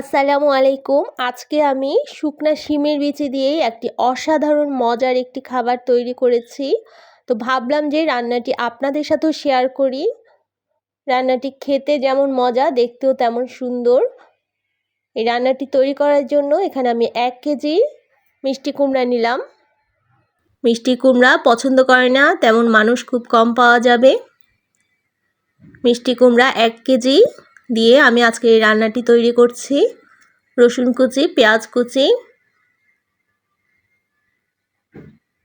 আসসালামু আলাইকুম। আজকে আমি শুকনা শিমের বিচি দিয়ে একটি অসাধারণ, মজার একটি খাবার তৈরি করেছি। তো ভাবলাম যে রান্নাটি আপনাদের সাথেও শেয়ার করি। রান্নাটি খেতে যেমন মজা, দেখতেও তেমন সুন্দর। এই রান্নাটি তৈরি করার জন্য এখানে আমি এক কেজি মিষ্টি কুমড়া নিলাম। মিষ্টি কুমড়া পছন্দ করে না, তেমন মানুষ খুব কম পাওয়া যাবে। মিষ্টি কুমড়া এক কেজি। দিয়ে আমি আজকে এই রান্নাটি তৈরি করছি। রসুন কুচি, পেঁয়াজ কুচি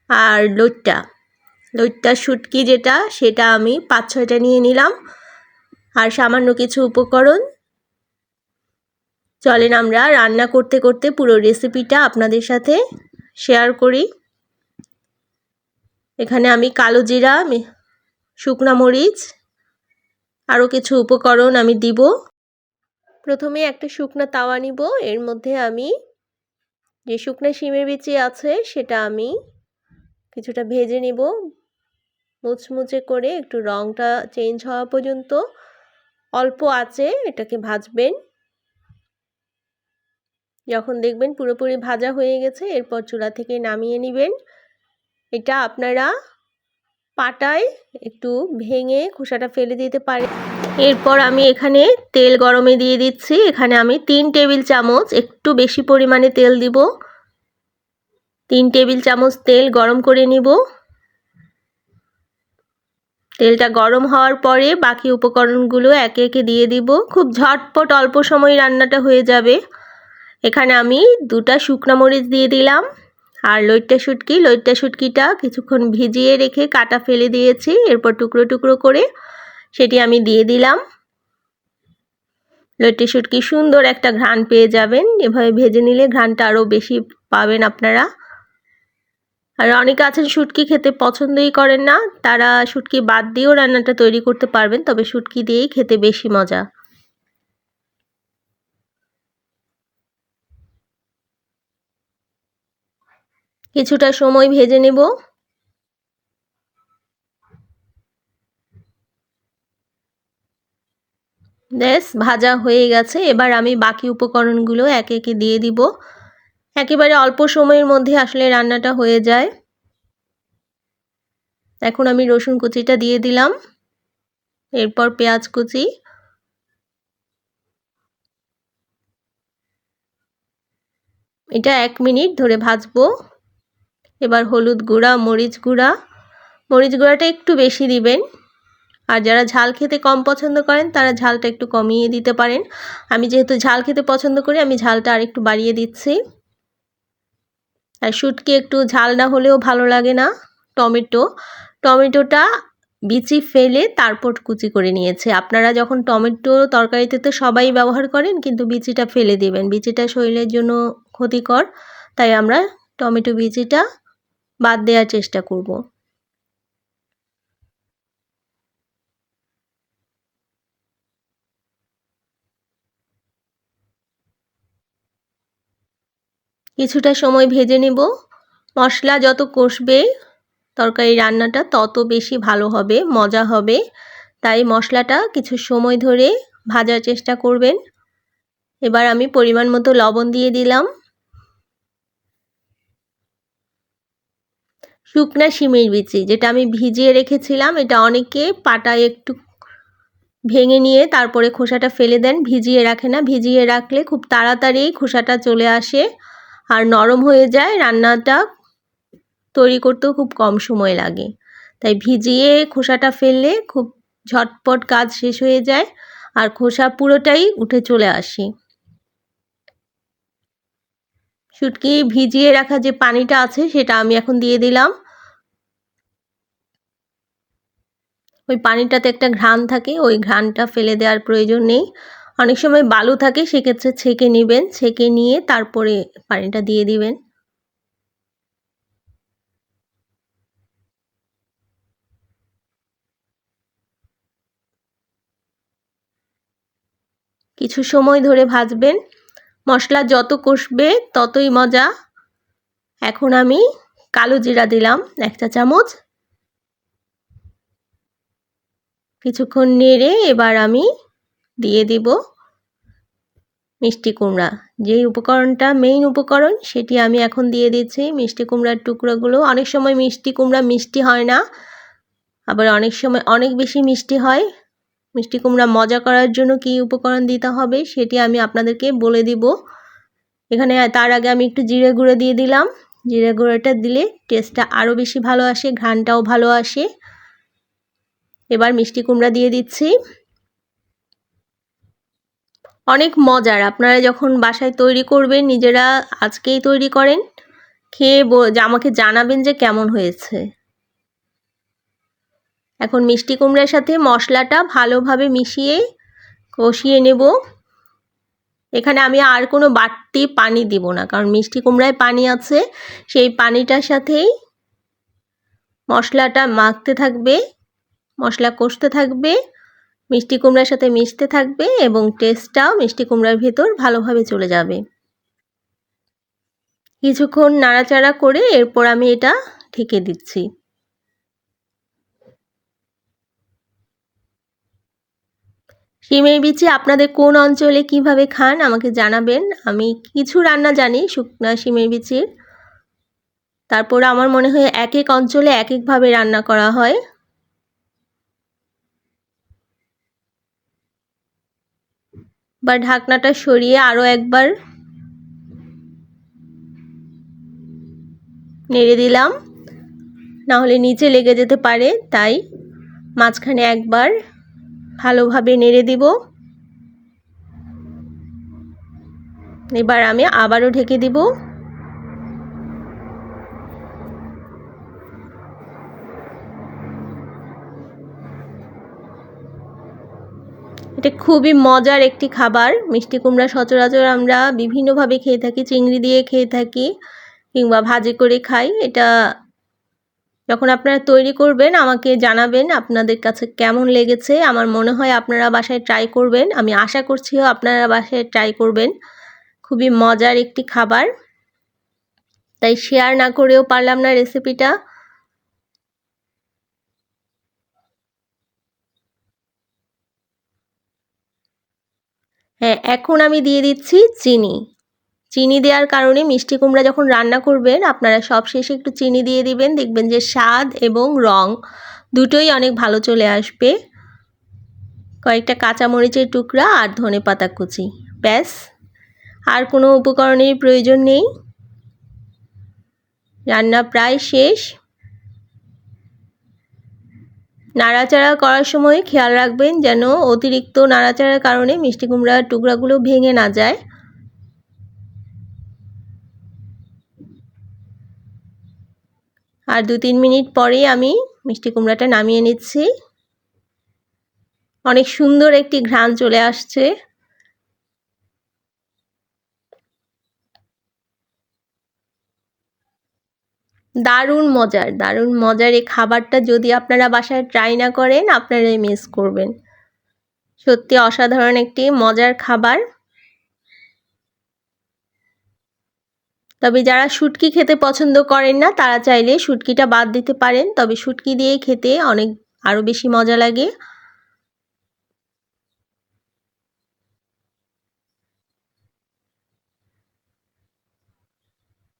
আর লইট্টা। লইট্টা শুটকি যেটা, সেটা আমি পাঁচ ছয়টা নিয়ে নিলাম। আর সামান্য কিছু উপকরণ। চলেন আমরা রান্না করতে করতে পুরো রেসিপিটা আপনাদের সাথে শেয়ার করি। এখানে আমি কালো জিরা শুকনা মরিচ আরও কিছু উপকরণ আমি দিব। প্রথমে একটা শুকনো তাওয়া নিব, এর মধ্যে আমি যে শুকনো শিমের বিচি আছে সেটা আমি কিছুটা ভেজে নিব। মুচমুচে করে একটু রঙটা চেঞ্জ হওয়া পর্যন্ত অল্প আছে এটাকে ভাজবেন। যখন দেখবেন পুরোপুরি ভাজা হয়ে গেছে, এরপর চুলা থেকে নামিয়ে নেবেন। এটা আপনারা পাটায় একটু ভেঙে খোসাটা ফেলে দিতে পারেন এরপর আমি এখানে তেল গরমে দিয়ে দিচ্ছি। এখানে আমি তিন টেবিল চামচ একটু বেশি পরিমাণে তেল দিব। তিন টেবিল চামচ তেল গরম করে নিব। তেলটা গরম হওয়ার পরে বাকি উপকরণগুলো একে একে দিয়ে দিব। খুব ঝটপট অল্প সময় রান্নাটা হয়ে যাবে। এখানে আমি দুটা শুকনো মরিচ দিয়ে দিলাম। আর লইট্টা শুটকি, লইট্টা শুটকিটা কিছুক্ষণ ভিজিয়ে রেখে কাটা ফেলে দিয়েছি। এরপর টুকরো টুকরো করে সেটি আমি দিয়ে দিলাম। লইট্টা শুটকি সুন্দর একটা ঘ্রাণ পেয়ে যাবেন। এভাবে ভেজে নিলে ঘ্রাণটা আরও বেশি পাবেন আপনারা। আর অনেকে আছেন শুটকি খেতে পছন্দই করেন না। তারা শুটকি বাদ দিয়েও রান্নাটা তৈরি করতে পারবেন, তবে শুটকি দিয়েই খেতে বেশি মজা। কিছুটা সময় ভেজে নেব। ব্যাস, ভাজা হয়ে গেছে। এবার আমি বাকি উপকরণগুলো একে একে দিয়ে দিব। একেবারে অল্প সময়ের মধ্যে আসলে রান্নাটা হয়ে যায়। এখন আমি রসুন কুচিটা দিয়ে দিলাম। এরপর পেঁয়াজ কুচি। এটা এক মিনিট ধরে ভাজবো। এবার হলুদ গুঁড়া, মরিচ গুঁড়া। মরিচ গুঁড়াটা একটু বেশি দিবেন। আর যারা ঝাল খেতে কম পছন্দ করেন, তারা ঝালটা একটু কমিয়ে দিতে পারেন। আমি যেহেতু ঝাল খেতে পছন্দ করি, আমি ঝালটা আর একটু বাড়িয়ে দিচ্ছি। আর শুটকি একটু ঝাল না হলেও ভালো লাগে না, টমেটো। টমেটোটা বিচি ফেলে তারপর কুচি করে নিয়েছে। আপনারা যখন টমেটো তরকারিতে তো সবাই ব্যবহার করেন, কিন্তু বিচিটা ফেলে দেবেন। বিচিটা শরীরের জন্য ক্ষতিকর, তাই আমরা টমেটো বিচিটা বাদ দেওয়ার চেষ্টা করব। কিছুটা সময় ভেজে নেব। মশলা যত কষবে তরকারি রান্নাটা তত বেশি ভালো হবে, মজা হবে। তাই মশলাটা কিছু সময় ধরে ভাজার চেষ্টা করবেন। এবার আমি পরিমাণ মতো লবণ দিয়ে দিলাম। শুকনা শিমের বিচি, যেটা আমি ভিজিয়ে রেখেছিলাম, এটা অনেকে পাটায় একটু ভেঙে নিয়ে তারপরে খোসাটা ফেলে দেন, ভিজিয়ে রাখে না। ভিজিয়ে রাখলে খুব তাড়াতাড়ি খোসাটা চলে আসে আর নরম হয়ে যায়। রান্নাটা তৈরি করতেও খুব কম সময় লাগে। তাই ভিজিয়ে খোসাটা ফেললে খুব ঝটপট কাজ শেষ হয়ে যায় আর খোসা পুরোটাই উঠে চলে আসে। শুটকি ভিজিয়ে রাখা যে পানিটা আছে, সেটা আমি এখন দিয়ে দিলাম। ওই পানিটাতে একটা ঘ্রাণ থাকে, ওই ঘ্রাণটা ফেলে দেওয়ার প্রয়োজন নেই। অনেক সময় বালু থাকে, সেক্ষেত্রে ছেঁকে নেবেন, ছেঁকে নিয়ে তারপরে পানিটা দিয়ে দিবেন। কিছু সময় ধরে ভাজবেন। মশলা যত কষবে ততই মজা। এখন আমি কালো জিরা দিলাম, এক চা চামচ। কিছুক্ষণ নেড়ে এবার আমি দিয়ে দিব মিষ্টি কুমড়া। যেই উপকরণটা মেইন উপকরণ, সেটি আমি এখন দিয়ে দিচ্ছি মিষ্টি কুমড়ার টুকরোগুলো। অনেক সময় মিষ্টি কুমড়া মিষ্টি হয় না, আবার অনেক সময় অনেক বেশি মিষ্টি হয়। মিষ্টি কুমড়া মজা করার জন্য কি উপকরণ দিতে হবে সেটি আমি আপনাদেরকে বলে দিব। এখানে তার আগে আমি একটু জিরে গুঁড়ো দিয়ে দিলাম। জিরে গুঁড়োটা দিলে টেস্টটা আরও বেশি ভালো আসে ঘ্রানটাও ভালো আসে। এবার মিষ্টি কুমড়া দিয়ে দিচ্ছি। অনেক মজার, আপনারা যখন বাসায় তৈরি করবেন, নিজেরা আজকেই তৈরি করেন, খেয়ে আমাকে জানাবেন যে কেমন হয়েছে। এখন মিষ্টি কুমড়ার সাথে মশলাটা ভালোভাবে মিশিয়ে কষিয়ে নেব। এখানে আমি আর কোনো বাড়তি পানি দিব না, কারণ মিষ্টি কুমড়ায় পানি আছে, সেই পানিটার সাথেই মশলাটা মাখতে থাকবে, মশলা কষতে থাকবে, মিষ্টি কুমড়ার সাথে মিশতে থাকবে এবং টেস্টটাও মিষ্টি কুমড়ার ভেতর ভালোভাবে চলে যাবে। কিছুক্ষণ নাড়াচাড়া করে এরপর আমি এটা ঢেকে দিচ্ছি। শিমের বিচি আপনাদের কোন অঞ্চলে কীভাবে খান আমাকে জানাবেন। আমি কিছু রান্না জানি শুকনা শিমের বিচির। তারপর আমার মনে হয় এক এক অঞ্চলে এক একভাবে রান্না করা হয়। বা ঢাকনাটা সরিয়ে আরও একবার নেড়ে দিলাম। না হলে নিচে লেগে যেতে পারে, তাই মাঝখানে একবার ভালোভাবে নেড়ে দিব। এবার আমি আবারও ঢেকে দিব। এটা খুবই মজার একটি খাবার। মিষ্টি কুমড়া সচরাচর আমরা বিভিন্নভাবে খেয়ে থাকি, চিংড়ি দিয়ে খেয়ে থাকি কিংবা ভাজি করে খাই। এটা যখন আপনারা তৈরি করবেন, আমাকে জানাবেন আপনাদের কাছে কেমন লেগেছে। আমার মনে হয় আপনারা বাসায় ট্রাই করবেন। আমি আশা করছিও আপনারা বাসায় ট্রাই করবেন। খুবই মজার একটি খাবার। তাই শেয়ার না করেও পারলাম না রেসিপিটা হ্যাঁ এখন আমি দিয়ে দিচ্ছি চিনি। চিনি দেওয়ার কারণে মিষ্টি কুমড়া যখন রান্না করবেন, আপনারা সব শেষে একটু চিনি দিয়ে দিবেন, দেখবেন যে স্বাদ এবং রং দুটোই অনেক ভালো চলে আসবে। কয়েকটা কাঁচামরিচের টুকরা আর ধনে পাতা কুচি, ব্যাস। আর কোনো উপকরণের প্রয়োজন নেই। রান্না প্রায় শেষ। নাড়াচাড়া করার সময় খেয়াল রাখবেন যেন অতিরিক্ত নাড়াচাড়ার কারণে মিষ্টি কুমড়ার টুকরাগুলো ভেঙে না যায়। আর দু তিন মিনিট পরেই আমি মিষ্টি কুমড়াটা নামিয়ে নিচ্ছি। অনেক সুন্দর একটি ঘ্রাণ চলে আসছে। দারুণ মজার দারুণ মজার এই খাবারটা যদি আপনারা বাসায় ট্রাই না করেন, আপনারাই মিস করবেন। সত্যি অসাধারণ একটি মজার খাবার। তবে যারা শুটকি খেতে পছন্দ করেন না, তারা চাইলে শুটকিটা বাদ দিতে পারেন। তবে শুটকি দিয়ে খেতে অনেক আরও বেশি মজা লাগে।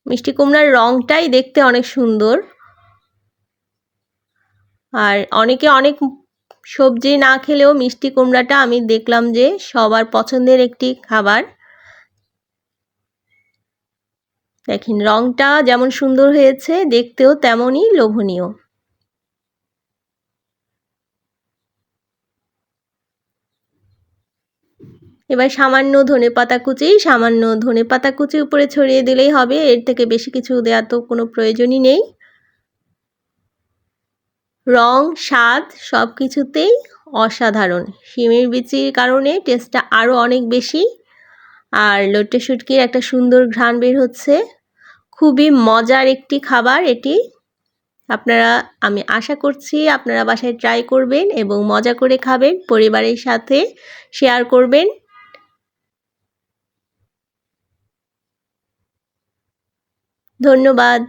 মিষ্টি কুমড়ার রঙটাই দেখতে অনেক সুন্দর। আর অনেকে অনেক সবজি না খেলেও মিষ্টি কুমড়াটা আমি দেখলাম যে সবার পছন্দের একটি খাবার। দেখেন, রংটা যেমন সুন্দর হয়েছে, দেখতেও তেমনই লোভনীয়। এবার সামান্য ধনে পাতা কুচি, সামান্য ধনে পাতা কুচি উপরে ছড়িয়ে দিলেই হবে, এর থেকে বেশি কিছু দেওয়া তো কোনো প্রয়োজনই নেই। রং, স্বাদ সব কিছুতেই অসাধারণ। শিমের বিচির কারণে টেস্টটা আরও অনেক বেশি, আর লোটে শুটকির একটা সুন্দর ঘ্রাণ বের হচ্ছে। খুবই মজার একটি খাবার এটি। আপনারা, আমি আশা করছি আপনারা বাসায় ট্রাই করবেন এবং মজা করে খাবেন, পরিবারের সাথে শেয়ার করবেন। ধন্যবাদ।